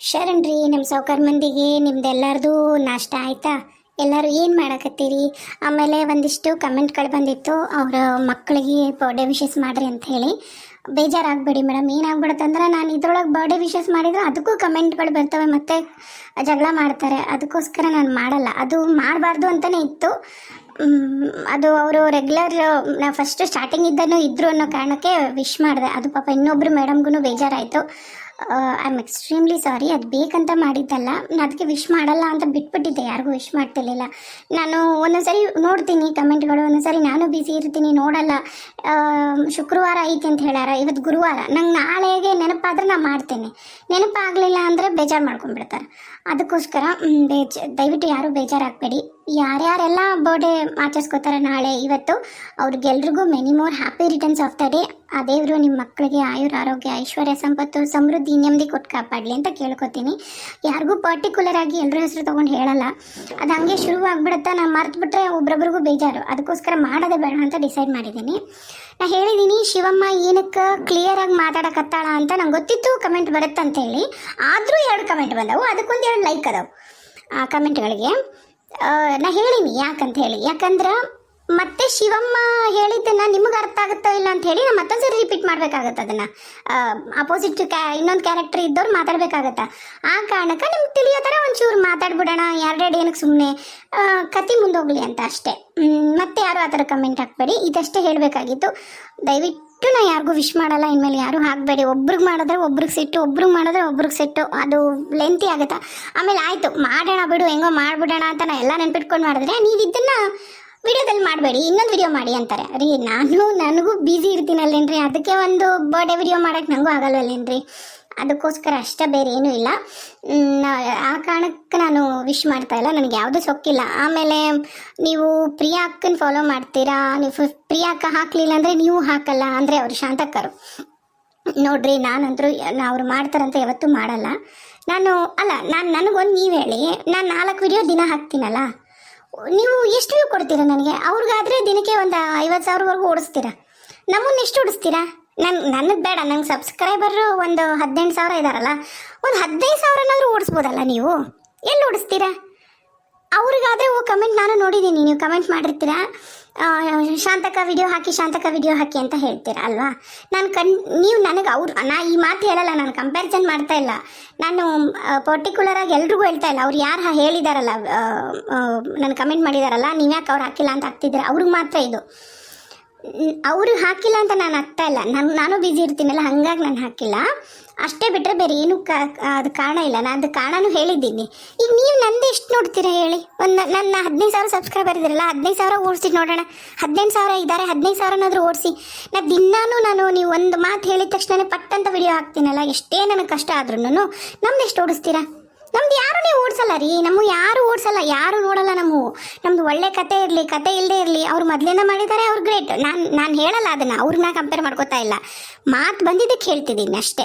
ಶರಣ್ ರೀ ನಮ್ಮ ಸೌಕರ್ ಮಂದಿಗೆ ನಿಮ್ದೆಲ್ಲರದು ನಾಷ್ಟ ಆಯ್ತಾ? ಎಲ್ಲರೂ ಏನು ಮಾಡಕತ್ತೀರಿ? ಆಮೇಲೆ ಒಂದಿಷ್ಟು ಕಮೆಂಟ್ಗಳು ಬಂದಿತ್ತು, ಅವರ ಮಕ್ಕಳಿಗೆ ಬರ್ಡೇ ವಿಶಸ್ ಮಾಡಿರಿ ಅಂತ ಹೇಳಿ. ಬೇಜಾರಾಗಬೇಡಿ ಮೇಡಮ್ ಏನಾಗ್ಬಿಡುತ್ತಂದ್ರೆ ನಾನು ಇದ್ರೊಳಗೆ ಬರ್ಡೇ ವಿಶಸ್ ಮಾಡಿದ್ರೆ ಅದಕ್ಕೂ ಕಮೆಂಟ್ಗಳು ಬರ್ತವೆ ಮತ್ತು ಜಗಳ ಮಾಡ್ತಾರೆ. ಅದಕ್ಕೋಸ್ಕರ ನಾನು ಮಾಡಲ್ಲ. ಅದು ಮಾಡಬಾರ್ದು ಅಂತಲೇ ಇತ್ತು. ಅದು ಅವರು ರೆಗ್ಯುಲರ್ ನಾ ಫಸ್ಟ್ ಸ್ಟಾರ್ಟಿಂಗ್ ಇದ್ದನೂ ಇದ್ರು ಅನ್ನೋ ಕಾರಣಕ್ಕೆ ವಿಶ್ ಮಾಡಿದೆ. ಅದು ಪಾಪ ಇನ್ನೊಬ್ರು ಮೇಡಮ್ಗೂ ಬೇಜಾರಾಯಿತು. ಐ ಆಮ್ ಎಕ್ಸ್ಟ್ರೀಮ್ಲಿ ಸಾರಿ ಅದು ಬೇಕಂತ ಮಾಡಿದ್ದಲ್ಲ. ನಾನು ಅದಕ್ಕೆ ವಿಶ್ ಮಾಡಲ್ಲ ಅಂತ ಬಿಟ್ಬಿಟ್ಟಿದ್ದೆ. ಯಾರಿಗೂ ವಿಶ್ ಮಾಡ್ತಿರ್ಲಿಲ್ಲ. ನಾನು ಒಂದೊಂದ್ಸರಿ ನೋಡ್ತೀನಿ ಕಮೆಂಟ್ಗಳು ಒಂದೊಂದ್ಸರಿ ನಾನು ಬ್ಯುಸಿ ಇರ್ತೀನಿ, ನೋಡಲ್ಲ. ಶುಕ್ರವಾರ ಐತಿ ಅಂತ ಹೇಳ್ಯಾರ ಇವತ್ತು ಗುರುವಾರ. ನಂಗೆ ನಾಳೆಗೆ ನೆನಪಾದ್ರೆ ನಾನು ಮಾಡ್ತೇನೆ. ನೆನಪಾಗಲಿಲ್ಲ ಅಂದರೆ ಬೇಜಾರು ಮಾಡ್ಕೊಂಡ್ಬಿಡ್ತಾರೆ. ಅದಕ್ಕೋಸ್ಕರ ಬೇಜ, ದಯವಿಟ್ಟು ಯಾರೂ ಬೇಜಾರಾಗಬೇಡಿ. ಯಾರ್ಯಾರೆಲ್ಲ ಬರ್ಡೇ ಆಚರಿಸ್ಕೋತಾರೆ ನಾಳೆ, ಇವತ್ತು ಅವ್ರಿಗೆಲ್ರಿಗೂ many more happy returns of the day ಆ ದೇವರು ನಿಮ್ಮ ಮಕ್ಕಳಿಗೆ ಆಯುರ್ ಆರೋಗ್ಯ, ಐಶ್ವರ್ಯ ಸಂಪತ್ತು, ಸಮೃದ್ಧಿ, ನೆಮ್ಮದಿ ಕೊಟ್ಟು ಕಾಪಾಡಲಿ ಅಂತ ಕೇಳ್ಕೊತೀನಿ. ಯಾರಿಗೂ ಪರ್ಟಿಕ್ಯುಲರ್ ಆಗಿ ಎಲ್ಲರ ಹೆಸರು ತೊಗೊಂಡು ಹೇಳಲ್ಲ. ಅದು ಹಂಗೆ ಶುರು ನಾನು ಮರ್ತ್ಬಿಟ್ರೆ ಒಬ್ರೊಬ್ರಿಗೂ ಬೇಜಾರು. ಅದಕ್ಕೋಸ್ಕರ ಮಾಡೋದೇ ಬೇಡ ಅಂತ ಡಿಸೈಡ್ ಮಾಡಿದ್ದೀನಿ ನಾ ಹೇಳಿದ್ದೀನಿ ಶಿವಮ್ಮ ಏನಕ್ಕೆ ಕ್ಲಿಯರಾಗಿ ಮಾತಾಡಕತ್ತಾಳ ಅಂತ ನಂಗೆ ಗೊತ್ತಿತ್ತು ಕಮೆಂಟ್ ಬರುತ್ತಂತೇಳಿ. ಆದರೂ ಎರಡು ಕಮೆಂಟ್ ಬಂದವು, ಅದಕ್ಕೊಂದು ಎರಡು ಲೈಕ್ ಅದಾವು ಆ ಕಮೆಂಟ್ಗಳಿಗೆ ನಾ ಹೇಳಿನಿ ಯಾಕಂತ ಹೇಳಿ ಯಾಕಂದ್ರೆ ಮತ್ತೆ ಶಿವಮ್ಮ ಹೇಳಿದ್ದನ್ನ ನಿಮಗೆ ಅರ್ಥ ಆಗುತ್ತೋ ಇಲ್ಲ ಅಂತ ಹೇಳಿ ನಾನು ಮತ್ತೊಂದ್ಸರಿ ರಿಪೀಟ್ ಮಾಡ್ಬೇಕಾಗತ್ತೆ ಅದನ್ನ. ಅಪೋಸಿಟ್ ಕ್ಯಾ ಇನ್ನೊಂದು ಕ್ಯಾರೆಕ್ಟರ್ ಇದ್ದವ್ರು ಮಾತಾಡ್ಬೇಕಾಗತ್ತೆ. ಆ ಕಾರಣಕ್ಕೆ ನಿಮ್ಗೆ ತಿಳಿಯೋ ಥರ ಒಂಚೂರು ಮಾತಾಡ್ಬಿಡೋಣ ಎರಡೆರಡು ಏನಕ್ಕೆ ಸುಮ್ಮನೆ ಕತಿ ಮುಂದೋಗ್ಲಿ ಅಂತ ಅಷ್ಟೇ. ಮತ್ತೆ ಯಾರು ಆ ಥರ ಕಮೆಂಟ್ ಹಾಕ್ಬೇಡಿ, ಇದಷ್ಟೇ ಹೇಳಬೇಕಾಗಿತ್ತು. ದಯವಿಟ್ಟು ನಾ ಯಾರಿಗೂ ವಿಶ್ ಮಾಡಲ್ಲ. ಇನ್ಮೇಲೆ ಯಾರು ಹಾಕಬೇಡಿ. ಒಬ್ರಿಗೆ ಮಾಡಿದ್ರೆ ಒಬ್ರಿಗೆ ಸಿಟ್ಟು, ಒಬ್ರಿಗೆ ಮಾಡಿದ್ರೆ ಒಬ್ರಿಗೆ ಸಿಟ್ಟು. ಅದು ಲೆಂತಿ ಆಗುತ್ತಾ? ಆಮೇಲೆ ಆಯಿತು. ಮಾಡೋಣ ಬಿಡು, ಹೆಂಗೋ ಮಾಡಿಬಿಡೋಣ ಅಂತ ನಾ ಎಲ್ಲ ನೆನ್ಪಿಟ್ಕೊಂಡು ಮಾಡಿದ್ರೆ ನೀವು ಇದನ್ನು ವಿಡಿಯೋದಲ್ಲಿ ಮಾಡಬೇಡಿ. ಇನ್ನೊಂದು ವಿಡಿಯೋ ಮಾಡಿ ಅಂತಾರೆ. ರೀ, ನಾನು, ನನಗೂ ಬ್ಯುಸಿ ಇರ್ತೀನಲ್ಲೇನ್ರಿ? ಅದಕ್ಕೆ ಒಂದು ಬರ್ಡೇ ವಿಡಿಯೋ ಮಾಡೋಕ್ಕೆ ನನಗೂ ಆಗಲ್ವಲ್ಲೇನ್ರಿ? ಅದಕ್ಕೋಸ್ಕರ ಅಷ್ಟೇ ಬೇರೆ ಏನೂ ಇಲ್ಲ. ಆ ಕಾರಣಕ್ಕೆ ನಾನು ವಿಶ್ ಮಾಡ್ತಾ ಇಲ್ಲ. ನನಗೆ ಯಾವುದೂ ಸೊಕ್ಕಿಲ್ಲ. ಆಮೇಲೆ ನೀವು ಪ್ರಿಯಾ ಅಕ್ಕನ ಫಾಲೋ ಮಾಡ್ತೀರಾ? ನೀವು ಪ್ರಿಯಾ ಅಕ್ಕ ಹಾಕಲಿಲ್ಲ ಅಂದರೆ ನೀವು ಹಾಕಲ್ಲ. ಅಂದರೆ ಅವರು ಶಾಂತಕ್ಕರು. ನೋಡ್ರಿ, ನಾನಂತರೂ ಅವ್ರು ಮಾಡ್ತಾರಂತ ಯಾವತ್ತೂ ಮಾಡಲ್ಲ. ನಾನು, ಅಲ್ಲ, ನಾನು ನನಗೊಂದು ನೀವು ಹೇಳಿ. ನಾನು ನಾಲ್ಕು ವಿಡಿಯೋ ದಿನ ಹಾಕ್ತೀನಲ್ಲ. ನೀವು ಎಷ್ಟು ವ್ಯೂ ಕೊಡ್ತೀರಾ ನನಗೆ? ಅವ್ರಿಗಾದರೆ ದಿನಕ್ಕೆ ಒಂದು ಐವತ್ತು ಸಾವಿರವರೆಗೂ ಓಡಿಸ್ತೀರಾ? ನಮ್ಮನ್ನು ಎಷ್ಟು ಓಡಿಸ್ತೀರಾ? ನನ್, ನನಗೆ ಬೇಡ, ನಂಗೆ ಸಬ್ಸ್ಕ್ರೈಬರ್ ಒಂದು ಹದಿನೆಂಟು ಸಾವಿರ ಇದಾರಲ್ಲ, ಒಂದು ಹದಿನೈದು ಸಾವಿರನಾದ್ರೂ ಓಡಿಸ್ಬೋದಲ್ಲ ನೀವು? ಎಲ್ಲಿ ಓಡಿಸ್ತೀರಾ? ಅವ್ರಿಗಾದ್ರೆ ಓ ಕಮೆಂಟ್ ನಾನು ನೋಡಿದ್ದೀನಿ ನೀವು ಕಮೆಂಟ್ ಮಾಡಿರ್ತೀರಾ? ಶಾಂತಕ ವಿಡಿಯೋ ಹಾಕಿ ಶಾಂತಕ ವಿಡಿಯೋ ಹಾಕಿ ಅಂತ ಹೇಳ್ತೀರಾ ಅಲ್ವಾ? ನಾನು ಕಣ್, ನೀವು ನನಗೆ ಅವ್ರು, ನಾ ಈ ಮಾತು ಹೇಳಲ್ಲ, ನಾನು ಕಂಪ್ಯಾರಿಸನ್ ಮಾಡ್ತಾ ಇಲ್ಲ. ನಾನು ಪರ್ಟಿಕ್ಯುಲರ್ ಆಗಿ ಎಲ್ರಿಗೂ ಹೇಳ್ತಾ ಇಲ್ಲ. ಅವ್ರು ಯಾರು ಹೇಳಿದಾರಲ್ಲ ನಾನು ಕಮೆಂಟ್ ಮಾಡಿದಾರಲ್ಲ ನೀವು ಯಾಕೆ ಅವ್ರು ಹಾಕಿಲ್ಲ ಅಂತ ಹಾಕ್ತಿದ್ದೀರ? ಅವ್ರಿಗೆ ಮಾತ್ರ ಇದು. ಅವರು ಹಾಕಿಲ್ಲ ಅಂತ ನಾನು ಆಗ್ತಾ ಇಲ್ಲ. ನಾನು ನಾನು ಬ್ಯುಸಿ ಇರ್ತೀನಲ್ಲ, ಹಂಗಾಗಿ ನಾನು ಹಾಕಿಲ್ಲ. ಅಷ್ಟೇ ಬಿಟ್ಟರೆ ಬೇರೆ ಏನು ಕ, ಅದು ಕಾರಣ ಇಲ್ಲ. ನಾನು ಅದು ಕಾರಣನೂ ಹೇಳಿದ್ದೀನಿ. ಈಗ ನೀವು ನಂದು ಎಷ್ಟು ನೋಡ್ತೀರಾ ಹೇಳಿ? ಒಂದು ನನ್ನ ಹದಿನೈದು ಸಾವಿರ ಸಬ್ಸ್ಕ್ರೈಬರ್ ಇದ್ದೀರಲ್ಲ ಹದಿನೈದು ಸಾವಿರ ಓಡಿಸಿ ನೋಡೋಣ. ಹದಿನೈದು ಸಾವಿರ ಇದ್ದಾರೆ ಹದಿನೈದು ಸಾವಿರನಾದರೂ ಓಡಿಸಿ. ನಾ ದಿನಾನು ನಾನು ನೀವು ಒಂದು ಮಾತು ಹೇಳಿದ ತಕ್ಷಣ ಪಟ್ಟಂತ ವಿಡಿಯೋ ಹಾಕ್ತೀನಲ್ಲ, ಎಷ್ಟೇ ನನಗೆ ಕಷ್ಟ ಆದ್ರೂ ನಮ್ದು ಎಷ್ಟು ಓಡಿಸ್ತೀರಾ? ನಮ್ದು ಯಾರು ನೀವು ಓಡಿಸಲ್ಲ ರೀ? ನಮ್ಮ ಯಾರು ಓಡಿಸಲ್ಲ, ಯಾರು ನೋಡಲ್ಲ ನಮ್ಮ ನಮ್ದು ಒಳ್ಳೆ ಕತೆ ಇರಲಿ, ಕತೆ ಇಲ್ಲದೆ ಇರಲಿ, ಅವ್ರು ಮೊದಲಿಂದ ಮಾಡಿದ್ದಾರೆ, ಅವ್ರು ಗ್ರೇಟ್. ನಾನು ನಾನು ಹೇಳಲ್ಲ ಅದನ್ನು, ಅವ್ರನ್ನ ಕಂಪೇರ್ ಮಾಡ್ಕೋತಾ ಇಲ್ಲ. ಮಾತು ಬಂದಿದ್ದಕ್ಕೆ ಹೇಳ್ತಿದ್ದೀನಿ ಅಷ್ಟೇ.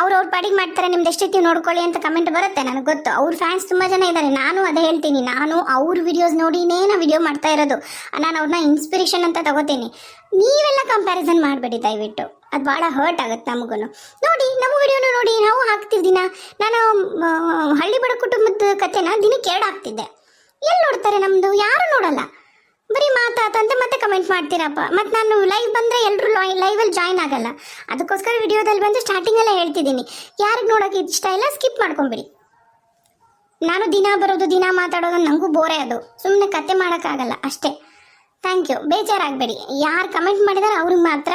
ಅವ್ರು ಅವ್ರ ಪಾಡಿಗೆ ಮಾಡ್ತಾರೆ, ನಿಮ್ದು ಎಷ್ಟೈತಿ ನೋಡ್ಕೊಳ್ಳಿ ಅಂತ ಕಮೆಂಟ್ ಬರುತ್ತೆ, ನನಗೆ ಗೊತ್ತು. ಅವ್ರ ಫ್ಯಾನ್ಸ್ ತುಂಬ ಜನ ಇದ್ದಾರೆ ನಾನು ಅದೇ ಹೇಳ್ತೀನಿ. ನಾನು ಅವ್ರ ವಿಡಿಯೋಸ್ ನೋಡಿನೇ ನಾ ವಿಡಿಯೋ ಮಾಡ್ತಾ ಇರೋದು. ನಾನು ಅವ್ರನ್ನ ಇನ್ಸ್ಪಿರೇಷನ್ ಅಂತ ತಗೋತೀನಿ. ನೀವೆಲ್ಲ ಕಂಪ್ಯಾರಿಸನ್ ಮಾಡಬೇಡಿ ದಯವಿಟ್ಟು. ಅದು ಭಾಳ ಹರ್ಟ್ ಆಗುತ್ತೆ ನಮಗೂ ನೋಡಿ, ನಮ್ಮ ವಿಡಿಯೋನು ನೋಡಿ, ನಾವು ಹಾಕ್ತೀವಿ ದಿನ. ನಾನು ಹಳ್ಳಿ ಬಡ ಕುಟುಂಬದ ಕಥೆನ ದಿನಕ್ಕೆ ಎರಡು ಹಾಕ್ತಿದ್ದೆ. ಎಲ್ಲಿ ನೋಡ್ತಾರೆ ನಮ್ಮದು ಯಾರು ನೋಡಲ್ಲ. ಬರೀ ಮಾತಾತಂತ ಮತ್ತೆ ಕಮೆಂಟ್ ಮಾಡ್ತೀರಪ್ಪ. ಮತ್ತು ನಾನು ಲೈವ್ ಬಂದರೆ ಎಲ್ಲರೂ ಲೈವಲ್ಲಿ ಜಾಯ್ನ್ ಆಗಲ್ಲ. ಅದಕ್ಕೋಸ್ಕರ ವಿಡಿಯೋದಲ್ಲಿ ಬಂದು ಸ್ಟಾರ್ಟಿಂಗಲ್ಲೇ ಹೇಳ್ತಿದ್ದೀನಿ. ಯಾರಿಗೆ ನೋಡೋಕೆ ಇಷ್ಟ ಇಲ್ಲ ಸ್ಕಿಪ್ ಮಾಡ್ಕೊಂಬಿಡಿ. ನಾನು ದಿನ ಬರೋದು, ದಿನ ಮಾತಾಡೋದು ನನಗೂ ಬೋರೇ ಅದು. ಸುಮ್ಮನೆ ಕತೆ ಮಾಡೋಕ್ಕಾಗಲ್ಲ, ಅಷ್ಟೇ. ಥ್ಯಾಂಕ್ ಯು ಬೇಜಾರಾಗಬೇಡಿ. ಯಾರು ಕಮೆಂಟ್ ಮಾಡಿದಾರೆ ಅವ್ರಿಗೆ ಮಾತ್ರ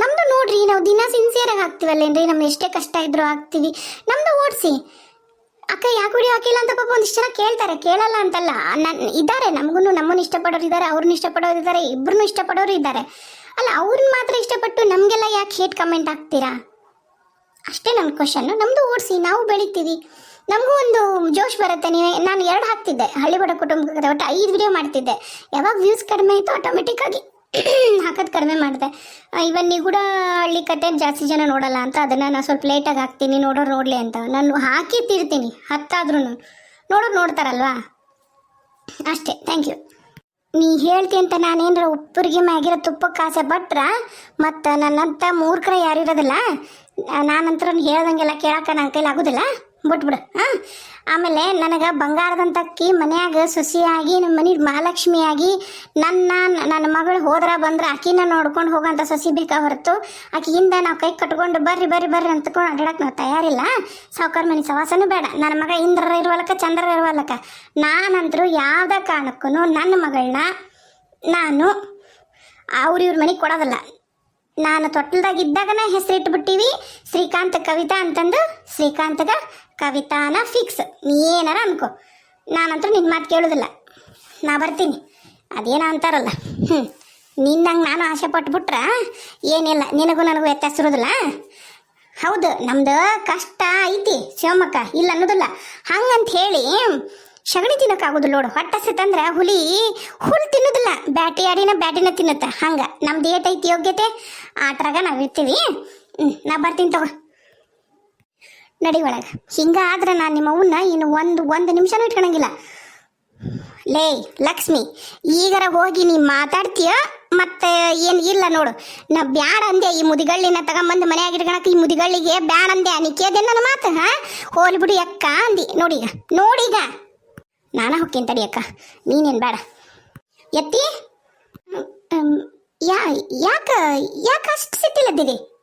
ನಮ್ಮದು ನೋಡ್ರಿ, ನಾವು ದಿನ ಸಿನ್ಸಿಯರಾಗಿ ಹಾಕ್ತೀವಲ್ಲೇನ್ರಿ ನಮ್ಮ ಎಷ್ಟೇ ಕಷ್ಟ ಇದ್ರೂ ಹಾಕ್ತೀವಿ. ನಮ್ಮದು ಓಡಿಸಿ. ಅಕ್ಕ, ಯಾಕೆ ವಿಡಿಯೋ ಹಾಕಿಲ್ಲ ಅಂತ ಪಾಪ ಒಂದಿಷ್ಟು ಜನ ಕೇಳ್ತಾರೆ. ಕೇಳಲ್ಲ ಅಂತಲ್ಲ. ನನ್ನ ಇದ್ದಾರೆ ನಮಗೂ ನಮ್ಮನ್ನು ಇಷ್ಟಪಡೋರು ಇದ್ದಾರೆ ಅವ್ರನ್ನ ಇಷ್ಟಪಡೋರು ಇದ್ದಾರೆ ಇಬ್ಬರನ್ನೂ ಇಷ್ಟಪಡೋರು ಇದ್ದಾರೆ ಅಲ್ಲ ಅವ್ರನ್ನ ಮಾತ್ರ ಇಷ್ಟಪಟ್ಟು ನಮಗೆಲ್ಲ ಯಾಕೆ ಹೇಟ್ ಕಮೆಂಟ್ ಹಾಕ್ತೀರಾ? ಅಷ್ಟೇ ನನ್ನ ಕ್ವಶನ್ನು ನಮ್ಮದು ಓಡಿಸಿ, ನಾವು ಬೆಳಿತೀವಿ. ನಮಗೂ ಒಂದು ಜೋಶ್ ಬರುತ್ತೆ. ನೀನು ನಾನು ಎರಡು ಹಾಕ್ತಿದ್ದೆ. ಹಳ್ಳಿ ಬಡ ಕುಟುಂಬದ ಕಥೆ ಒಟ್ಟು ಐದು ವಿಡಿಯೋ ಮಾಡ್ತಿದ್ದೆ. ಯಾವಾಗ ವ್ಯೂಸ್ ಕಡಿಮೆ ಆಯಿತು ಆಟೋಮೆಟಿಕ್ಕಾಗಿ ಹಾಕೋದು ಕಡಿಮೆ ಮಾಡಿದೆ. ಇವನ್ ನಿಗೂಢ ಹಳ್ಳಿ ಕತೆ ಜಾಸ್ತಿ ಜನ ನೋಡಲ್ಲ ಅಂತ ಅದನ್ನು ನಾನು ಸ್ವಲ್ಪ ಲೇಟಾಗಿ ಹಾಕ್ತೀನಿ ನೋಡೋರು ನೋಡಲಿ ಅಂತ. ನಾನು ಹಾಕಿ ತಿರ್ತೀನಿ ಹತ್ತಾದ್ರೂ ನೋಡೋರು ನೋಡ್ತಾರಲ್ವಾ? ಅಷ್ಟೇ ಥ್ಯಾಂಕ್ ಯು ನೀ ಹೇಳ್ತಿ ಅಂತ ನಾನೇನ್ರ ಉಪ್ಪರಿಗೆ ಮ್ಯಾಗಿರೋ ತುಪ್ಪಕ್ಕೆ ಆಸೆ ಪಟ್ರ, ಮತ್ತು ನನ್ನಂಥ ಮೂರ್ಖರ ಯಾರು ಇರೋದಿಲ್ಲ? ನಾನಂತರ ಹೇಳ್ದಂಗೆಲ್ಲ ಕೇಳೋಕೆ ನನ್ನ ಕೈಲಿ ಆಗೋದಿಲ್ಲ ಬಿಟ್ಬಿಡು, ಹಾಂ? ಆಮೇಲೆ ನನಗೆ ಬಂಗಾರದಂತ ಅಕ್ಕಿ, ಮನ್ಯಾಗ ಸಸಿಯಾಗಿ, ನಮ್ಮ ಮನೆ ಮಹಾಲಕ್ಷ್ಮಿಯಾಗಿ, ನನ್ನ ನನ್ನ ಮಗಳು ಹೋದ್ರ ಬಂದ್ರೆ ಆಕಿನ ನೋಡ್ಕೊಂಡು ಹೋಗೋಂಥ ಸಸಿ ಬೇಕಾ ಹೊರತು? ಆಕಿಯಿಂದ ನಾವು ಕೈ ಕಟ್ಕೊಂಡು ಬರ್ರಿ ಬರ್ರಿ ಬರ್ರಿ ಅಂತಕೊಂಡು ಅಡ್ಡಾಡಕ್ಕೆ ನಾವು ತಯಾರಿಲ್ಲ. ಸಾವುಕಾರ ಮನೆ ಸವಾಸನೂ ಬೇಡ. ನನ್ನ ಮಗ ಇಂದ್ರ ಇರುವಲ್ಲಕ ಚಂದ್ರ ಇರುವಲ್ಲಕ ನಾನಂತರೂ ಯಾವುದೇ ಕಾರಣಕ್ಕೂ ನನ್ನ ಮಗಳನ್ನ ನಾನು ಅವ್ರ ಇವ್ರ ಮನೆಗೆ ಕೊಡೋದಿಲ್ಲ. ನಾನು ತೊಟ್ಟಲ್ದಾಗ ಇದ್ದಾಗನ ಹೆಸರು ಇಟ್ಬಿಟ್ಟಿವಿ ಶ್ರೀಕಾಂತ್ ಕವಿತಾ ಅಂತಂದು ಶ್ರೀಕಾಂತ್ಗ ಕವಿತಾನ ಫಿಕ್ಸ್ ನೀ ಏನಾರ ಅನ್ಕೋ. ನಾನಂತೂ ನಿನ್ನ ಮಾತು ಕೇಳೋದಿಲ್ಲ. ನಾ ಬರ್ತೀನಿ. ಅದೇನೋ ಅಂತಾರಲ್ಲ. ಹ್ಞೂ ನಿನ್ನಂಗೆ ನಾನು ಆಸೆ ಪಟ್ಬಿಟ್ರ ಏನಿಲ್ಲ. ನಿನಗೂ ನನಗೂ ವ್ಯತ್ಯಾಸ ಇರೋದಿಲ್ಲ. ಹೌದು, ನಮ್ದು ಕಷ್ಟ ಐತಿ, ಶಿವಮೊಗ್ಗ. ಇಲ್ಲ ಅನ್ನೋದಿಲ್ಲ. ಹಂಗಂತ ಹೇಳಿ ಸಗಣಿ ತಿನ್ನಕ್ಕಾಗೋದಿಲ್ಲ ನೋಡು. ಹೊಟ್ಟೆ ಸಿತ್ತಂದ್ರೆ ಹುಲಿ ಹುಲ್ ತಿನ್ನೋದಿಲ್ಲ. ಬ್ಯಾಟಿ ಆಡಿನ ಬ್ಯಾಟಿನ ತಿನ್ನುತ್ತೆ. ಹಂಗೆ. ನಮ್ದು ಐತಿ ಯೋಗ್ಯತೆ. ಆಟ್ರಾಗ ನಾವು ಇರ್ತೀವಿ. ನಾ ಬರ್ತೀನಿ ತಗೋ. ನಡಿ ಒಳಗೆ. ಹಿಂಗಾದ್ರೆ ನಾನು ನಿಮ್ಮ ಅವನ್ನ ಇನ್ನು ಒಂದು ಒಂದು ನಿಮಿಷನೂ ಇಟ್ಕೊಳಂಗಿಲ್ಲ ಲೇ, ಲಕ್ಷ್ಮಿ, ಈಗರ ಹೋಗಿ ನೀ ಮಾತಾಡ್ತೀಯ? ಮತ್ತೆ ಏನು ಇಲ್ಲ ನೋಡು. ನಾ ಬ್ಯಾಡ ಅಂದೆ ಈ ಮುದಿಗಳ್ಳಿನ ತಗೊಂಬಂದು ಮನ್ಯಾಗ ಇಟ್ಕೊಳಕ್ಕೆ ಈ ಮುದಿಗಳ್ಳಿಗೆ ಬ್ಯಾಡ ಅಂದೆ. ನಿಕ್ಕೇದೆ ನನ್ನ ಮಾತು, ಹಾ? ಹೋಲಿ ಬಿಡು ಅಕ್ಕ ಅಂದಿ. ನೋಡೀಗ. ನೋಡೀಗ. ನಾನ ಹೊಕ್ಕೇನ್ ತಡಿ ಅಕ್ಕ. ನೀನೇನು ಬೇಡ. ಎತ್ತಿ. ಯಾ, ಯಾಕ, ಯಾಕೆ ಅಷ್ಟು ಸಿಟ್ಟಿಲ್ಲದ್ದಿದೆ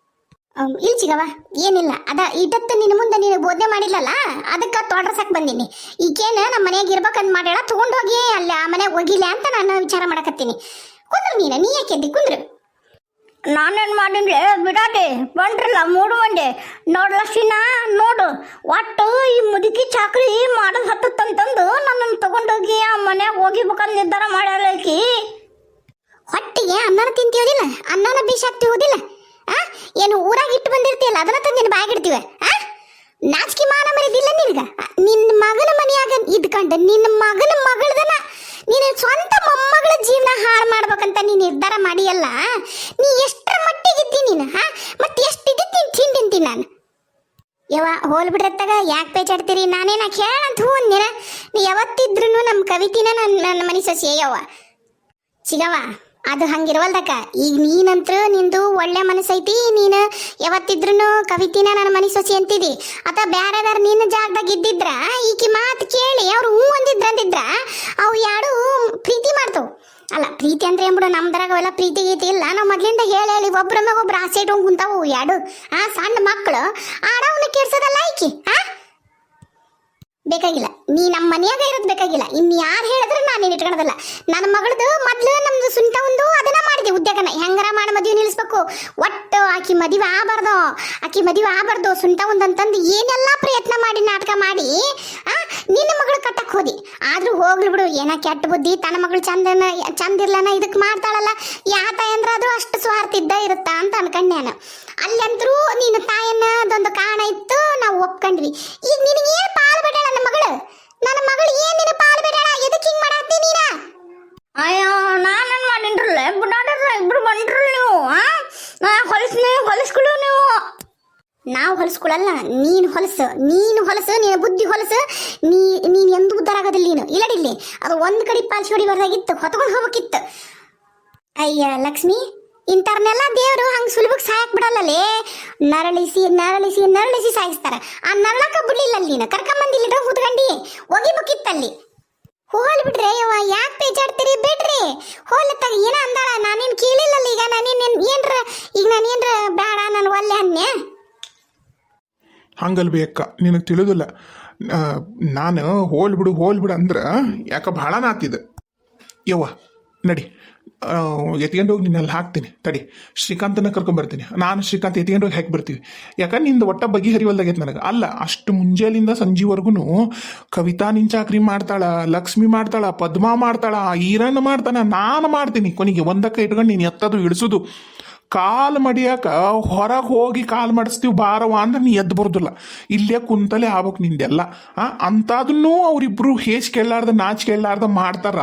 ಇಲ್ಲಿ ಚಿಗವ ಏನಿಲ್ಲ. ಅದ ಇದತ್ತು ನಿನ್ನ ಮುಂದೆ ನೀನು ಬೋಧನೆ ಮಾಡಿಲ್ಲಲ್ಲ? ಅದಕ್ಕೆ ತೊಡ್ರಸಕ್ಕೆ ಬಂದೀನಿ. ಈಗೇನ ನಮ್ಮ ಮನೆಯಾಗ ಇರ್ಬೇಕಂತ ಮಾಡ್ಯಾಳ, ತೊಗೊಂಡೋಗಿ ಅಲ್ಲಿ ಆ ಮನೆಗೆ ಹೋಗಿಲ್ಲ ಅಂತ ನಾನು ವಿಚಾರ ಮಾಡಕತ್ತೀನಿ. ಕುಂದ್ರು ನೀನು, ನೀ ಯಾಕೆ ಎದ್ದಿ? ಕುಂದ್ರು. ನಾನೇನು ಮಾಡಿನ್ಲೆ ಬಿಡಾದೆ ಬಂದ್ರಲ್ಲ ಮೂರು ಮಂದಿ. ನೋಡ್ಲಸಿನ ನೋಡು. ಒಟ್ಟು ಈ ಮುದುಕಿ ಚಾಕ್ರಿ ಮಾಡೋದು ಹತ್ತತ್ತಂತಂದು ನನ್ನನ್ನು ತಗೊಂಡೋಗಿ ಆ ಮನ್ಯಾಗ ಹೋಗಿಬೇಕಂತ ನಿರ್ಧಾರ ಮಾಡ್ಯಾಳಕಿ ಹೊಟ್ಟಿಗೆ ಅನ್ನನ ತಿಂತೀಯೋದಿಲ್ಲ ಅನ್ನನ ಬೀಸಾಕ್ತಿ ಹೋದಿಲ್ಲ ಆ? ಏನು ಊರಾಗ ಇಟ್ಟು ಬಂದಿರ್ತೀಯಲ್ಲ, ಅದನ್ನ ತಂದು ನಿನ್ನ ಬಾಗಿಡ್ತೀವ ಆ? ನಾಚಿಕೆ ಮಾನ ಮರಿದಿಲ್ಲ ನಿನಗ? ನಿನ್ನ ಮಗನ ಮನೆಯಾಗ ಇದ್ಕಂಡು ನಿನ್ನ ಮಗನ ಮಗಳದನ ನೀನು ಸ್ವಂತ ಮೊಮ್ಮಗಳ ಜೀವನ ಹಾಳು ಮಾಡ್ಬೇಕಂತ ನೀನು ನಿರ್ಧಾರ ಮಾಡಿಯಲ್ಲ, ನೀ ಎಷ್ಟರ ಮಟ್ಟಿಗಿದ್ದಿ ನೀನು, ಹಾ? ಮತ್ತೆ ಎಷ್ಟಿದ್ದಿ ತಿಂಡಿ ತಿಂತೀನಿ ನಾನು? ಯವ ಹೋಲ್ ಬಿಡ್ರತ್ತಾಗ ಯಾಕೆ ಪೇಚಾಡ್ತೀರಿ? ನಾನೇನ ಕೇಳಂತ ಹೂ ಅಂದಿನ ನೀ ಯಾವತ್ತಿದ್ರೂ ನಮ್ಮ ಕವಿತಿನ ನನ್ನ ನನ್ನ ಮನೆ ಸೊಸೆ ಯವ್ವ. ಚಿಗವ ಅದು ಹಂಗಿರವಲ್ದಕ್ಕ. ಈಗ ನೀನಂತ್ರ ನಿಂದು ಒಳ್ಳೆ ಮನಸ್ಸೈತಿ, ನೀನು ಯಾವತ್ತಿದ್ರು ಕವಿತಿನ ನನ್ನ ಮನೆ ಸೊಸಿ ಅಂತಿದಿ. ಅಥವಾ ಬ್ಯಾರದಾರ ನಿನ್ನ ಜಾಗದಾಗ ಇದ್ದಿದ್ರ, ಈಕಿ ಮಾತು ಕೇಳಿ ಅವ್ರು ಹೂ ಅಂದಿದ್ರ ಅಂದಿದ್ರ, ಅವು ಯಾರು ಪ್ರೀತಿ ಮಾಡ್ತವು. ಅಲ್ಲ, ಪ್ರೀತಿ ಅಂದ್ರೆ ಏನ್ಬಿಡು ನಮ್ದ್ರಾಗ ಅವೆಲ್ಲ ಪ್ರೀತಿ ಗೀತಿ ಇಲ್ಲ. ನಾವು ಮೊದ್ಲಿಂದ ಹೇಳಿ ಹೇಳಿ ಒಬ್ರ ಮ್ಯಾಗ ಒಬ್ರು ಆಸೆ ಇಟ್ಟು ಕುಂತಾವು ಯಾಡು. ಆ ಸಣ್ಣ ಮಕ್ಕಳು ಆಡವನ್ನ ಕೆಡ್ಸೋದಲ್ಲ ಈಕಿ, ಆ? ಬೇಕಾಗಿಲ್ಲ. ನೀ ನಮ್ಮ ಮನೆಯಾಗ ಇರೋದು ಬೇಕಾಗಿಲ್ಲ. ಇನ್ನು ಯಾರು ಹೇಳಿದ್ರೆ ನಾನು ಇಟ್ಕೊಳೋದಲ್ಲ. ನನ್ನ ಮಗಳದು ಮೊದ್ಲು ನಮ್ದು ಸುಂಟ ಒಂದು ಅದನ್ನ ಮಾಡಿದೆ ಉದ್ಯೋಗನ. ಹೆಂಗಾರ ಮಾಡಿ ಮದುವೆ ನಿಲ್ಲಿಸ್ಬೇಕು ಒಟ್ಟು ಆಕಿ ಮದುವೆ ಆಗಬಾರ್ದು. ಆಕಿ ಮದುವೆ ಆಗಬಾರ್ದು, ಸುಂಟ ಒಂದು ಅಂತಂದು ಏನೆಲ್ಲ ಪ್ರಯತ್ನ ಮಾಡಿ, ನಾಟಕ ಮಾಡಿ, ಆ, ನಿನ್ನ ಮಗಳು ಕಟ್ಟಕ್ ಹೋದಿ. ಆದರೂ ಹೋಗ್ಲಿ ಬಿಡು, ಏನ ಕೆಟ್ಟ ಬುದ್ಧಿ, ತನ್ನ ಮಗಳು ಚಂದನ, ಚಂದ ಇರ್ಲನ ಇದಕ್ಕೆ ಮಾಡ್ತಾಳಲ್ಲ. ಯಾ ಅದು ಅಷ್ಟು ಸ್ವಾರ್ಥ ಇದ್ದ ಇರುತ್ತಾ ಅಂತ ಅನ್ಕೊಂಡೆ ನಾನು. ಅಲ್ಲಂತರೂ ನಿನ್ನ ತಾಯನ್ನ ಅದೊಂದು ಕಾರಣ ಇತ್ತು, ನಾವು ಒಪ್ಕೊಂಡ್ವಿ. ಈಗ ನಿನಗೆ ಏನು ಪಾಲು ಬಿಡೋಣ ನನ್ನ ಮಗಳು? ನನ್ನ ಮಗಳು ಏನ್ ನಿನ್ನ ಪಾಲು ಬಿಡೋಣ ಎದಕ್ಕೆ ಹಿಂಗ್ ಮಾಡತ್ತಿ ನೀನ? ಅಯ್ಯೋ, ನಾನೇನು ಮಾಡಿನ್ರಲ್ಲ? ಬುಡಾಡ್ರ ಇಬ್ರು ಬಂದ್ರಲ್ಲ ನೀವು ಹೊಲಿಸ್ನಿ, ಹೊಲಿಸ್ಕೊಳು ನೀವು. ನಾವು ಹೊಲಸ್ಕೊಳಲ್ಲ, ನೀನು ಹೊಲಸು ನೀನು ಹೊಲಸು ನೀನು ಬುದ್ಧಿ ಹೊಲಸು, ನೀ, ನೀನು ಎಂದು ಉದ್ದಾರ ಆಗೋದಿಲ್ಲ ನೀನು. ಇಲ್ಲಡಿಲ್ಲಿ, ಅದು ಒಂದು ಕಡೆ ಪಾಲ್ಸಿ ಹೊಡಿಬಾರ್ದಾಗಿತ್ತು ಹೊತ್ಕೊಂಡು ಹೋಗ್ಬೇಕಿತ್ತು. ಅಯ್ಯ, ಲಕ್ಷ್ಮಿ ಇಂಥವ್ರನ್ನೆಲ್ಲ ದೇವರು ಹಂಗೆ ಸುಲಭಕ್ಕೆ ಸಾಯಕ್ ಬಿಡಲ್ಲಲೇ? ನರಳಿಸಿ ನರಳಿಸಿ ನರಳಿಸಿ ಸಾಯಿಸ್ತಾರೆ. ಆ ನರಳಕ ಬಿಡ್ಲಿಲ್ಲ ನೀನು. ಕರ್ಕೊಂಬಂದಿಲ್ಲ ಹುತ್ಕಂಡಿ ಒಗಿಬೇಕಿತ್ತಲ್ಲಿ ಹೋಲ್ ಬಿಡ್ರಿ, ಯವ್ವ, ಯಾಕೆ ಪೇಚಾಡ್ತೀರಿ? ಬಿಡ್ರಿ. ತಗ ಏನ ಅಂದಾಳ? ನಾನೇನು ಕೇಳಿಲ್ಲಲ್ಲ ಈಗ. ನಾನೇನು ಏನ್ರ ಈಗ ನಾನೇನ್ರ ಬೇಡ ನಾನು ಒಲ್ಲೆ ಅನ್ನೆ ಹಂಗಲ್ ಬೇಕ ನಿನಗೆ ತಿಳಿದಿಲ್ಲ. ನಾನು ಹೋಲ್ ಬಿಡು ಹೋಲ್ ಬಿಡು ಅಂದ್ರೆ ಯಾಕೆ ಭಾಳ ನಾತಿದೆ ಯವ್ವ ನಡಿ. ಎತ್ಕೊಂಡು ಹೋಗಿ ನಿನ್ನಲ್ಲಿ ಹಾಕ್ತೀನಿ. ತಡಿ. ಶ್ರೀಕಾಂತನ ಕರ್ಕೊಂಡ್ಬರ್ತೀನಿ ನಾನು ಶ್ರೀಕಾಂತ್ ಎತ್ಕೊಂಡು ಹೋಗಿ ಹಾಕಿ ಬರ್ತೀವಿ. ಯಾಕಂದ್ರೆ ನಿಂದು ಒಟ್ಟ ಬಗೆಹರಿವಲ್ದಾಗೈತೆ ನನಗೆ. ಅಲ್ಲ, ಅಷ್ಟು ಮುಂಜಾಲಿಂದ ಸಂಜೆವರೆಗೂ ಕವಿತಾ ನಿನ್ ಚಾಕ್ರಿ ಮಾಡ್ತಾಳ, ಲಕ್ಷ್ಮಿ ಮಾಡ್ತಾಳ, ಪದ್ಮಾ ಮಾಡ್ತಾಳ ಈರಣ್ಣ ಮಾಡ್ತಾನೆ, ನಾನು ಮಾಡ್ತೀನಿ. ಕೊನೆಗೆ ಒಂದಕ್ಕೆ ಇಟ್ಕೊಂಡು ನೀನು ಎತ್ತದು ಇಳಿಸೋದು ಕಾಲು ಮಡಿಯಾಕ ಹೊರಗೆ ಹೋಗಿ ಕಾಲು ಮಾಡಿಸ್ತೀವಿ ಬಾರವ ಅಂದ್ರೆ ನೀ ಎದ್ದು ಬರೋದಿಲ್ಲ. ಇಲ್ಲೇ ಕುಂತಲೇ ಆಗ್ಬೇಕು ನಿಂದೆಲ್ಲ. ಅಂಥದನ್ನೂ ಅವರಿಬ್ರು ಹೇಸ್ ಕೇಳಲಾರ್ದ, ನಾಚ್ ಕೇಳಲಾರ್ದ ಮಾಡ್ತಾರ.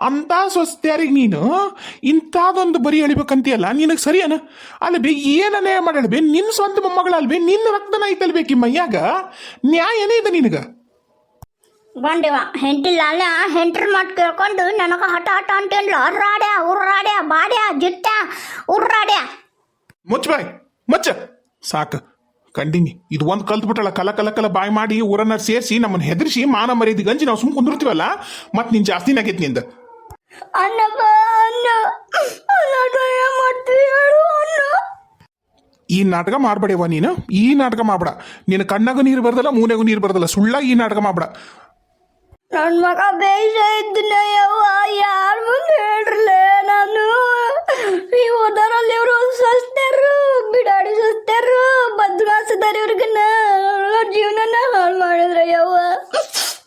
ಅಂತ ಸ್ವಸ್ತ್ಯಾರಿಗೆ ನೀನು ಇಂಥದೊಂದು ಬರಿ ಎಳಿಬೇಕಂತೀಯಲ್ಲ? ನಿನಗೆ ಸರಿಯನ? ಅಲ್ಲ ಬೇ ನ್ಯಾಯ ಮಾಡಲ್ಲ ಬಿ? ನಿನ್ನ ಸ್ವಂತ ಮೊಮ್ಮಗಳಲ್ವೇ ನಿನ್ನ ರಕ್ತನ ಐತಲ್ ಬೇಕಿ ಮೈಯಾಗ ನ್ಯಾಯನೇ ಇದೆ ನಿನಗೆ. ಬಂದಿವ. ಹೆಂಟಿಲ್ಲ ಅಲ್ಲ ಹೆಂಟ್ರ ಮಾತು ಕೇಳ್ಕೊಂಡು ನನಗೆ ಹಠ ಹಠ ಅಂತೇನ್ಲ ಅರ್ರಾಡ್ಯ ಉರ್ರಾಡ್ಯ ಬಾಡ್ಯ ಜುತ್ತ ಉರ್ರಾಡ್ಯ. ಮುಚ್ಚ ಬಾಯ್ ಮುಚ್ಚ. ಸಾಕು. ಕಂಡಿನಿ ಇದು ಒಂದು ಕಲ್ತ್ಬಿಟ್ಟಲ್ಲ ಕಲ ಕಲ ಕಲ ಬಾಯಿ ಮಾಡಿ ಊರನ್ನ ಸೇರಿಸಿ ನಮ್ಮನ್ನ ಹೆದರಿಸಿ ಮಾನ ಮರ್ಯಾದಿ ಗಂಜಿ ನಾವು ಸುಮ್ಮನೆ ಕುಂದಿರ್ತೀವಲ್ಲ? ಮತ್ತೆ ನಿನ್ ಜಾಸ್ತಿ ಆಗೈತಿ ನಿಂದ. ಅಣ್ಣ ಅನ್ನ ಮಾಡ್ತೀವಿ ಈ ನಾಟಕ ಮಾಡ್ಬೇಡವ ನೀನು. ಈ ನಾಟಕ ಮಾಡ್ಬೇಡ. ನಿನ್ನ ಕಣ್ಣಗೂ ನೀರು ಬರ್ದಲ್ಲ ಮೂನೆಗೂ ನೀರು ಬರ್ದಲ್ಲ. ಸುಳ್ಳ ಈ ನಾಟಕ ಮಾಡ್ಬೇಡ. ನನ್ನ ಮಗ ಬೇಷ ಇದ್ದನ ಯವ್ವ, ಯಾರ ಮುಂದೆ ಹೇಳ್ರಲೆ ನಾನು? ಈ ಓದರಲ್ಲಿ ಇವರು ಸಸ್ತರು, ಬಿಡಾಡಿ ಸಸ್ತರು ಬದ್ಮಾಸದಾರ ಇವ್ರಿಗನ್ನ ಜೀವನನ ಹಾಳು ಮಾಡಿದ್ರ ಯವ್ವ.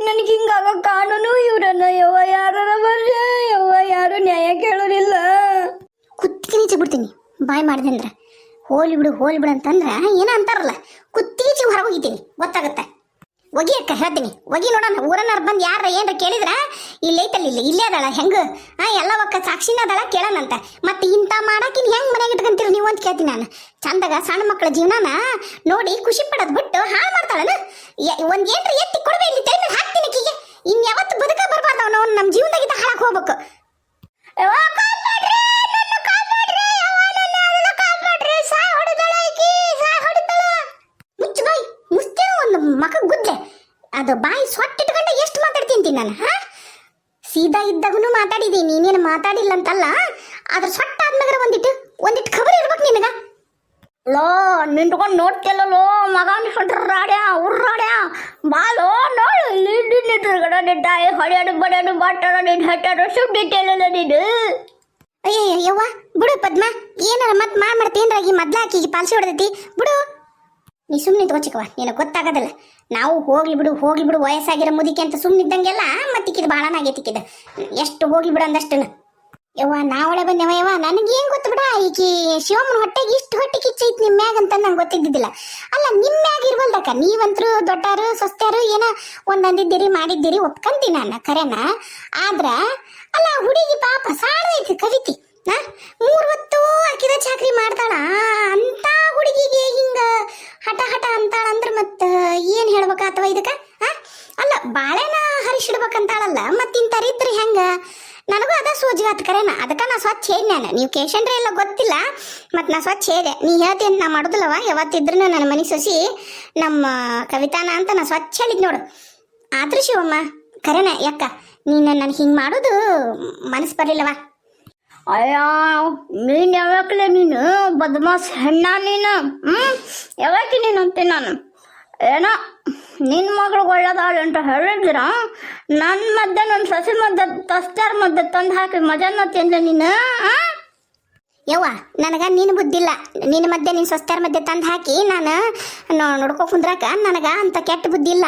ನನಗೆ ಹಿಂಗಾಗ ಕಾಣನು ಇವ್ರನ್ನ ಯವ್ವ ಯಾರ ಬರ್ರಿ ಯವ್ವ, ಯಾರು ನ್ಯಾಯ ಕೇಳೋರಿಲ್ಲ ಕುತ್ತಿಗೆ ನೀಚೆ ಬಿಡ್ತೀನಿ. ಬಾಯ್ ಮಾಡಿದೆ ಅಂದ್ರೆ. ಹೋಲಿ ಬಿಡು ಹೋಲಿ ಬಿಡು ಅಂತಂದ್ರೆ ಏನೋ ಅಂತಾರಲ್ಲ. ಕುತ್ತಿಗೆ ಹೊರಗೆ ಹೋಗಿದ್ದೀನಿ. ಗೊತ್ತಾಗುತ್ತೆ. ಒಗಿ ಅಕ್ಕ, ಹೇಳ್ತೀನಿ. ಒಗಿ ನೋಡೋಣ, ಊರನ್ನಾರ ಬಂದು ಯಾರ ಏನ್ರ ಕೇಳಿದ್ರ? ಇಲ್ಲಿ ಐತಲ್ಲ, ಇಲ್ಲಿ ಇಲ್ಲೇ ಅದಳ, ಹೆಂಗ? ಆ, ಎಲ್ಲ ಒಕ್ಕ ಸಾಕ್ಷಿನ ಅದಳ ಕೇಳೋಣಂತ ಮತ್ತೆ ಇಂಥ ಮಾಡಾಕಿನ್ ಹೆಂಗ್ ಮನೆಗೆ ಇಟ್ಕೊಂತೀರಿ ನೀವು ಅಂತ ಕೇಳ್ತೀನಿ ನಾನು. ಚಂದಾಗ ಸಣ್ಣ ಮಕ್ಕಳ ಜೀವನನ ನೋಡಿ ಖುಷಿ ಪಡೋದ್ ಬಿಟ್ಟು ಹಾಳು ಮಾಡ್ತಾಳನ. ಒಂದ್ ಏನ್ರ ಎತ್ತಿ ಕೊಡ್ಬೇ ಇಲ್ಲಿ ಹಾಕ್ತೀನಿ ಕೀಗೆ ಇನ್ ಯಾವತ್ತು ಬದುಕ ಬರಬಾರ್ದು ಅವನು ನಮ್ಮ ಜೀವನದಾಗಿದ್ದ ಹಾಳಾಕ್ ಹೋಗ್ಬೇಕು ಯವ್ವ ಕಾಪಾಡ್ರಿ ನನ್ನ ಕಾಪಾಡ್ರಿ ಯವ್ವ ನನ್ನ ಯಾರೆಲ್ಲ ಕಾಪಾಡ್ರಿ ಸಾ ಹೊಡೆದಳ ಈಕಿ ಸಾ ಹೊಡೆದಳ ಮುಚ್ಚು ಬಾಯಿ ಮುಸ್ತೇನು ಒಂದು ಮಕ ಗುದ್ದೆ. ಅದು ಬಾಯಿ ಸೊಟ್ಟ ಇಟ್ಕೊಂಡೆ ಎಷ್ಟು ಮಾತಾಡ್ತೀನಿ ನಾನು, ಹಾ? ಸೀದಾ ಇದ್ದಾಗೂ ಮಾತಾಡಿದ್ದೀನಿ ನೀನೇನು ಮಾತಾಡಿಲ್ಲ ಅಂತಲ್ಲ ಅದ್ರ ಸೊಟ್ಟ ಆದ್ಮೇಲೆ ಒಂದಿಟ್ಟು ಒಂದಿಟ್ಟು ಖಬರ್ ಇರ್ಬೇಕು ನಿನಗ. ಲೋ, ನಿಂತ್ಕೊಂಡು ಲೋ ಮಗ ರಾಡ್ಯ ಉರ್ರಾಡ್ಯ? ಬಾಲೋ ನೋಡು, ಇಲ್ಲಿ ನಿಂತ್ರುಗಡ ನಿಟ್ಟಾಯಿ ಹೊಡೆಯಡು, ಬಡಿಯಡು ಬಟ್ಟಡ ನಿನ್ ಹಟ್ಟಡ ಸುಟ್ಟಿಟ್ಟಿಲ್ಲ ನೀನು. ಅಯ್ಯಯ್ಯ ಯವ್ವ ಬಿಡು ಪದ್ಮ, ಏನಾರ ಮತ್ತೆ ಮಾಡ್ ಮಾಡ್ತೇನ್ರ ಈ ಮೊದ್ಲ ಆಕಿಗೆ ಪಾಲ್ಸಿ ಹೊಡೆದೈತಿ. ಬಿಡು. ನೀ ಸುಮ್ಮನೆ ತಗೋಚಿಕವ ನಿನಗೆ ಗೊತ್ತಾಗೋದಿಲ್ಲ. ನಾವು ಹೋಗ್ಲಿ ಬಿಡು ಹೋಗ್ಲಿ ಬಿಡು, ವಯಸ್ಸಾಗಿರೋ ಮುದಿಕೆ ಅಂತ ಸುಮ್ಮನೆ ಸುಮ್ಮನಿದ್ದಂಗೆಲ್ಲ ಮತ್ತಿಕ್ಕಿದು ಭಾಳನಾಗೈತಿಕ್ಕಿದ ಎಷ್ಟು ಹೋಗ್ಲಿ ಬಿಡು ಅಂದಷ್ಟು ಯವ್ವ ನಾವಳೆ ಬಂದೆವ ಯವ್ವ? ನನಗೇನು ಗೊತ್ತು ಬಿಡ, ಈಕಿ ಶಿವಮ್ಮನ ಹೊಟ್ಟೆಗೆ ಇಷ್ಟು ಹೊಟ್ಟೆ ಕಿಚ್ಚೈತಿ ನಿಮ್ಮ ಮ್ಯಾಗ ಅಂತ ನಂಗೆ ಗೊತ್ತಿದ್ದಿದ್ದಿಲ್ಲ. ಅಲ್ಲ ನಿಮ್ಮ ಮ್ಯಾಗ ಇರ್ವಲ್ದಕ್ಕ? ನೀವಂತರೂ ದೊಡ್ಡಾರು, ಸೊಸ್ತ್ಯಾರು ಏನೋ ಒಂದಂದಿದ್ದೀರಿ, ಮಾಡಿದ್ದೀರಿ, ಒಪ್ಕಂತೀನಿ ನಾನು ಕರೆನ. ಆದ್ರ, ಅಲ್ಲ, ಹುಡುಗಿ ಪಾಪ ಸಾಡ್ದೈತಿ ಕವಿತಿ. ಮೂರ್ ಹೊತ್ತು ಆಕಿದ ಚಾಕ್ರಿ ಮಾಡ್ತಾಳ. ಅಂತ ಹುಡುಗಿಗೆ ಹಿಂಗ ಹಠ ಹಠ ಅಂತಾಳ ಅಂದ್ರ ಮತ್ತ ಏನ್ ಅಥವಾ ಇದಕ್ಕ? ಅಲ್ಲ, ಬಾಳೆನ ಹರಿಸಿಡ್ಬೇಕಂತಾಳಲ್ಲ ಮತ್ತಿಂತರಿದ್ರಿ ಹೆಂಗ? ನನಗೂ ಅದ ಸೋಜಿಗಾತ್ ಕರೆನ, ಅದಕ್ಕ ನಾ ಸ್ವಚ್ಛ ಹೇಳಿ ನಾನು. ನೀವು ಕೇಶನ್ರೆ ಎಲ್ಲ ಗೊತ್ತಿಲ್ಲ ಮತ್ ನಾ ಸ್ವಚ್ಛ ಹೇಗೆ ನೀ ಹೇಳ್ತೀನಿ ನಾ ಮಾಡುದಿಲ್ಲವ? ಯಾವತ್ತಿದ್ರು ನನ್ನ ಮನೆ ಸೊಸಿ ನಮ್ಮ ಕವಿತಾನ ಅಂತ ನಾ ಸ್ವಚ್ಛ ಹೇಳಿದ್ ನೋಡು. ಆದ್ರೆ ಶಿವಮ್ಮ, ಕರೆನ, ಯಾಕ? ನೀನು ನನಗೆ ಹಿಂಗೆ ಮಾಡೋದು ಮನಸ್ಸು ಬರಲಿಲ್ಲವ? ಅಯ್ಯ, ನೀನ್ ಯಾವಾಗಲೇ ನೀನು ಬದಮಾಸ್ ಹೆಣ್ಣ ನೀನು? ಹ್ಮ್? ಯಾವಾಗ ನೀನು ಅಂತೀನಿ ನಾನು? ಏನೋ ನಿನ್ನ ಮಗಳು ಒಳ್ಳೇದಾಳು ಅಂತ ಹೇಳಿದ್ರ ನನ್ನ ಮಧ್ಯೆ ನನ್ನ ಸಸಿ ಮಧ್ಯೆ, ತಸ್ತಾರ ಮಧ್ಯ ತಂದು ಹಾಕಿ ಮಜಾನ ತಿಂದೆ ನೀನು? ಯವ್ವ, ನನಗ ನೀನು ಬುದ್ಧಿಲ್ಲ ನಿನ್ನ ಮಧ್ಯೆ ನಿನ್ನ ಸ್ವಸ್ಥರ ಮಧ್ಯೆ ತಂದು ಹಾಕಿ ನಾನು ನೋಡ್ಕೊ ಕುಂದ್ರಾಕ ನನಗ ಅಂತ ಕೆಟ್ಟ ಬುದ್ಧಿ ಇಲ್ಲ.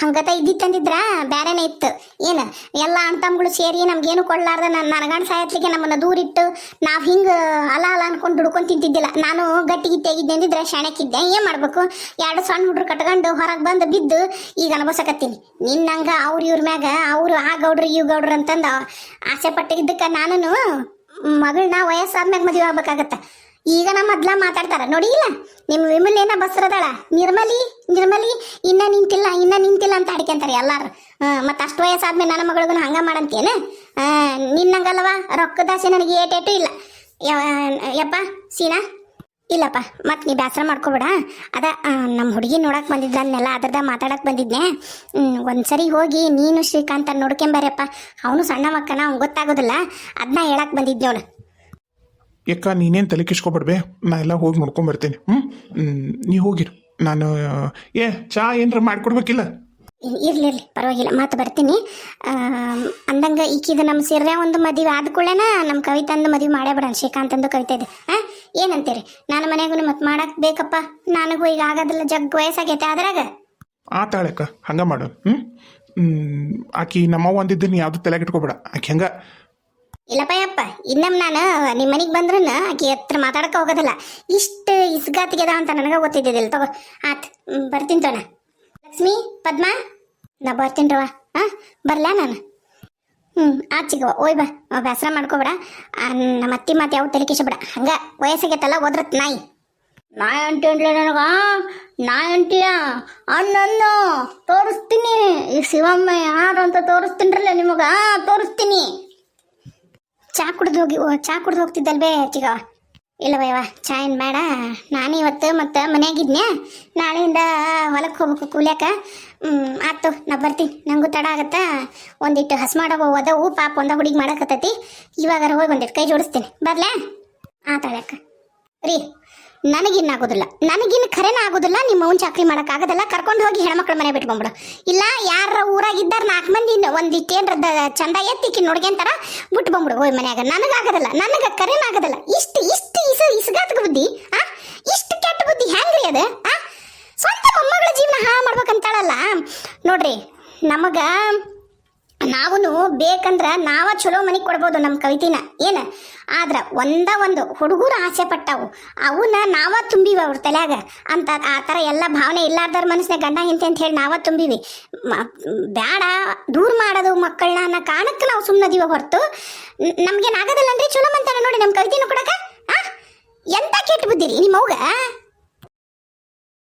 ಹಂಗತ ಇದ್ದಿತ್ತಂದಿದ್ರ ಬೇರೆನೇ ಇತ್ತು. ಏನು, ಎಲ್ಲ ಅಣ್ತಮ್ಗಳು ಸೇರಿ ನಮ್ಗೇನು ಕೊಡ್ಲಾರ್ದ? ನನ್ನ ನನಗಂಡ್ ಸಾಯತ್ಲಿಕ್ಕೆ ನಮ್ಮನ್ನ ದೂರಿಟ್ಟು ನಾವು ಹಿಂಗೆ ಅಲ ಅಲ ಅನ್ಕೊಂಡು ದುಡ್ಕೊಂಡು ತಿಂತಿದ್ದಿಲ್ಲ. ನಾನು ಗಟ್ಟಿಗೆ ತೆಗಿದ್ದೆ ಅಂದಿದ್ರೆ ಶಾಣಕ್ಕಿದ್ದೆ ಏನು ಮಾಡಬೇಕು? ಎರಡು ಸಣ್ಣ ಹುಡ್ರು ಕಟ್ಕೊಂಡು ಹೊರಗೆ ಬಂದು ಬಿದ್ದು ಈಗ ಅನುಭವಿಸಕತ್ತೀನಿ. ನಿನ್ನಂಗ ಅವ್ರ ಇವ್ರ ಮ್ಯಾಗ ಅವರು ಆ ಗೌಡ್ರು ಇವ್ ಗೌಡ್ರು ಅಂತಂದು ಆಸೆ ಪಟ್ಟಿದ್ದಕ್ಕೆ ನಾನು ಮಗಳನ್ನ ವಯಸ್ಸಾದ್ಮ್ಯಾಗ ಮದುವೆ ಆಗ್ಬೇಕಾಗತ್ತ. ಈಗ ನಮ್ಮ ಮೊದ್ಲ ಮಾತಾಡ್ತಾರ. ನೋಡಿ ಇಲ್ಲ ನಿಮ್ಮ ವಿಮಲ್ ಏನ ಬಸ್ರದಾಳ? ನಿರ್ಮಲಿ ನಿರ್ಮಲಿ ಇನ್ನ ನಿಂತಿಲ್ಲ ಇನ್ನ ನಿಂತಿಲ್ಲ ಅಂತ ಅಡ್ಕೊಂತಾರೆ ಎಲ್ಲಾರು. ಮತ್ತೆ ಅಷ್ಟು ವಯಸ್ಸಾದ್ಮೇಲೆ ನನ್ನ ಮಗಳಿಗೂ ಹಂಗ ಮಾಡಂತೇನ? ನಿನ್ನಂಗಲ್ವ ರೊಕ್ಕದಾಸೆ ನನಗೆ ಏಟೇಟು ಇಲ್ಲ. ಯಪ್ಪ ಸೀನಾ? ಇಲ್ಲಪ್ಪ ಮತ್ತೆ ನೀ ಬೇಸರ ಮಾಡ್ಕೋಬೇಡ. ಅದ ನಮ್ಮ ಹುಡುಗಿ ನೋಡಕ್ ಬಂದಿದ್ದನ್ನೆಲ್ಲ ಅದ್ರದ ಮಾತಾಡಕ್ ಬಂದಿದ್ದೆ ಹ್ಮ್, ಒಂದ್ಸರಿ ಹೋಗಿ ನೀನು ಶ್ರೀಕಾಂತ ನೋಡ್ಕೊಂಬರ್ಯಪ್ಪ ಅವನು ಸಣ್ಣ ಮಕ್ಕನ ಅವ್ನು ಗೊತ್ತಾಗೋದಿಲ್ಲ. ಅದನ್ನ ಹೇಳಕ್ ಬಂದಿದ್ದೆ ಅವನು. ಯಾಕ ನೀನೇನು ತಲೆ ಕಿಸ್ಕೊಬೇಡ್ಬೇ ನಾ ಎಲ್ಲ ಹೋಗಿ ನೋಡ್ಕೊಂಬರ್ತೀನಿ ಹ್ಞೂ ನೀ ಹೋಗಿರು. ನಾನು ಏ ಚಾ ಏನಾರ ಮಾಡ್ಕೊಡ್ಬೇಕಿಲ್ಲ? ಇರ್ಲಿ ಇರ್ಲಿ. ಪರವಾಗಿಲ್ಲ. ಮತ್ತೆ ಬರ್ತೀನಿ. ಅಂದಂಗ ಈಕಿದ ನಮ್ಮ ಸಿರ್ರೆ ಒಂದು ಮದುವೆ ಆದ ಕೂಡಲೇನ ನಮ್ಮ ಕವಿತಂದು ಮದುವೆ ಮಾಡೇ ಬಿಡೋಣ ಶ್ರೀಕಾಂತಂದು ಕವಿತಾ ಇದೆ ಹಾಂ ಏನಂತೀರಿ? ನಾನು ಮನೆಗೂ ಮತ್ತೆ ಮಾಡಕ್ಕೆ ಬೇಕಪ್ಪ. ನನಗೂ ಈಗ ಆಗೋದಿಲ್ಲ ಜಗ್ ವಯಸ್ಸಾಗೈತೆ. ಅದ್ರಾಗ? ಆತಾಳಕ್ಕ ಹಂಗೆ ಮಾಡು. ಹ್ಞೂ ಆಕಿ ನಮ್ಮವ್ವ ಅಂದಿದ್ದನ್ನು ಯಾವುದು ತಲೆಗೆ ಇಟ್ಕೊಬೇಡ. ಆಕಿ ಹಂಗೆ ಇಲ್ಲಪ್ಪ ಯಪ್ಪ, ಇನ್ನೊಮ್ಮೆ ನಾನು ನಿಮ್ಮ ಮನೆಗೆ ಬಂದ್ರೂ ಆಕೆ ಹತ್ರ ಮಾತಾಡಕ್ಕೆ ಹೋಗೋದಿಲ್ಲ. ಇಷ್ಟು ಇಸ್ಗಾತಿಗೆದ ಅಂತ ನನಗೆ ಗೊತ್ತಿದ್ದಿದ್ದಿಲ್ಲ, ತಗೋ. ಆತ್ ಬರ್ತೀನಿ ತೋಣ. ಲಕ್ಷ್ಮಿ, ಪದ್ಮ? ನಾ ಬರ್ತೀನಿ ರವ ಹಾಂ ಬರ್ಲಾ ನಾನು? ಹ್ಞೂ ಆತ್ ಚಿಗವ ಓಯ್ ಬಾ. ಬೇಸರ ಮಾಡ್ಕೋಬೇಡ. ನಮ್ಮ ಅತ್ತಿ ಮಾತು ಯಾವ ತಲೆ ಕಿಸಬೇಡ ಹಂಗೆ ವಯಸ್ಸಾಗೈತಲ್ಲ, ಓದ್ರತ್ ನಾಯಿ. ನಾಯಿ ಅಂಟಿ ನನಗೆ? ನನಗ ನಾಯಿ ಅಂಟಿಯ ಅಣ್ಣನ್ನು ತೋರಿಸ್ತೀನಿ. ಈ ಶಿವಮ್ಮ ಯಾರು ಅಂತ ತೋರಿಸ್ತೀನಿ ನಿಮಗ ತೋರಿಸ್ತೀನಿ. ಚಾ ಕುಡ್ದು ಹೋಗಿ ಚಾ ಕುಡ್ದು ಹೋಗ್ತಿದ್ದಲ್ವೇ ಚಿಗವ ಇಲ್ಲ ಬೈವ ಚಾ ಏನು ಬೇಡ. ನಾನು ಇವತ್ತು ಮತ್ತು ಮನ್ಯಾಗಿದ್ನ್ಯಾ ನಾಳೆಯಿಂದ ಹೊಲಕ್ಕೆ ಹೋಗ್ಬೇಕು ಕೂಲಿಯಾಕ. ಆಯ್ತು ನಾ ಬರ್ತೀನಿ ನಂಗೂ ತಡ ಆಗತ್ತಾ? ಒಂದಿಟ್ಟು ಹಸ್ ಮಾಡೋ ಒದವು, ಪಾಪ ಒಂದ ಹುಡುಗಿ ಮಾಡಕತ್ತೈತಿ. ಇವಾಗಾರ ಹೋಗಿ ಒಂದಿಟ್ಟು ಕೈ ಜೋಡಿಸ್ತೀನಿ. ಬರ್ಲಾ? ಆತಾಳಕ್ಕ ರೀ ನನಗಿನ್ನಾಗೋದಿಲ್ಲ ನನಗಿನ್ ಖರೇನ ಆಗೋದಿಲ್ಲ. ನಿಮ್ಮ ಅವ್ನ ಚಾಕ್ರಿ ಮಾಡೋಕ್ಕಾಗೋದಿಲ್ಲ ಕರ್ಕೊಂಡು ಹೋಗಿ ಹೆಣ್ಮಕ್ಳ ಮನೆ ಬಿಟ್ಕೊಂಬಿಡು. ಇಲ್ಲ ಯಾರ ಊರಾಗಿದ್ದಾರ ನಾಲ್ಕು ಮಂದಿ ಒಂದಿಟ್ಟೇನ್ರ ಚಂದ ಎತ್ತಿಕ್ಕಿ ನೋಡ್ಕೊಂತಾರ ಬಿಟ್ಟು ಬಂದ್ಬಿಡು ಹೋಯ್ ಮನ್ಯಾಗ. ನನಗಾಗೋದಿಲ್ಲ ನನಗೆ ಖರೇನ ಆಗೋದಿಲ್ಲ. ಇಷ್ಟು ಇಷ್ಟು ಇಸ ಇಸ್ಗಾತ್ಕ ಬುದ್ಧಿ, ಆ? ಇಷ್ಟು ಕೆಟ್ಟ ಬುದ್ಧಿ ಹೆಂಗ್ರಿ ಅದು, ಆ? ಸ್ವಂತ ಮೊಮ್ಮಗಳ ಜೀವನ ಹಾ ಮಾಡ್ಬೇಕಂತಾಳಲ್ಲ. ನೋಡ್ರಿ, ನಮಗ ನಾವು ಬೇಕಂದ್ರ ನಾವ ಚಲೋ ಮನಿಗೆ ಕೊಡ್ಬೋದು ನಮ್ಮ ಕವಿತಿನ. ಏನ? ಆದ್ರ ಒಂದ ಒಂದು ಹುಡುಗರು ಆಸೆ ಪಟ್ಟಾವು. ಅವನ್ನ ನಾವ ತುಂಬಿವಿ ಅವ್ರ ತಲೆಯಾಗ. ಅಂತ ಆ ಥರ ಎಲ್ಲ ಭಾವನೆ ಇಲ್ಲಾರ್ದವ್ರ ಮನಸ್ಸಿನ ಗಂಡ ಹಿಂತೆ ಅಂತ ಹೇಳಿ ನಾವ ತುಂಬಿವಿ. ಬೇಡ ದೂರ ಮಾಡೋದು ಮಕ್ಕಳನ್ನ ಅನ್ನೋ ಕಾರಣಕ್ಕೆ ನಾವು ಸುಮ್ಮನದೀವ ಹೊರತು. ಅಂದ್ರೆ ಚಲೋ ಮಂತಾನ ನೋಡಿ ನಮ್ಮ ಕವಿತಿನ ಕೊಡಕ. ಎಂತ ಕೆಟ್ಟ ಬುದ್ಧಿರಿ ನಿಮ್ಮ ಅವ್ಗ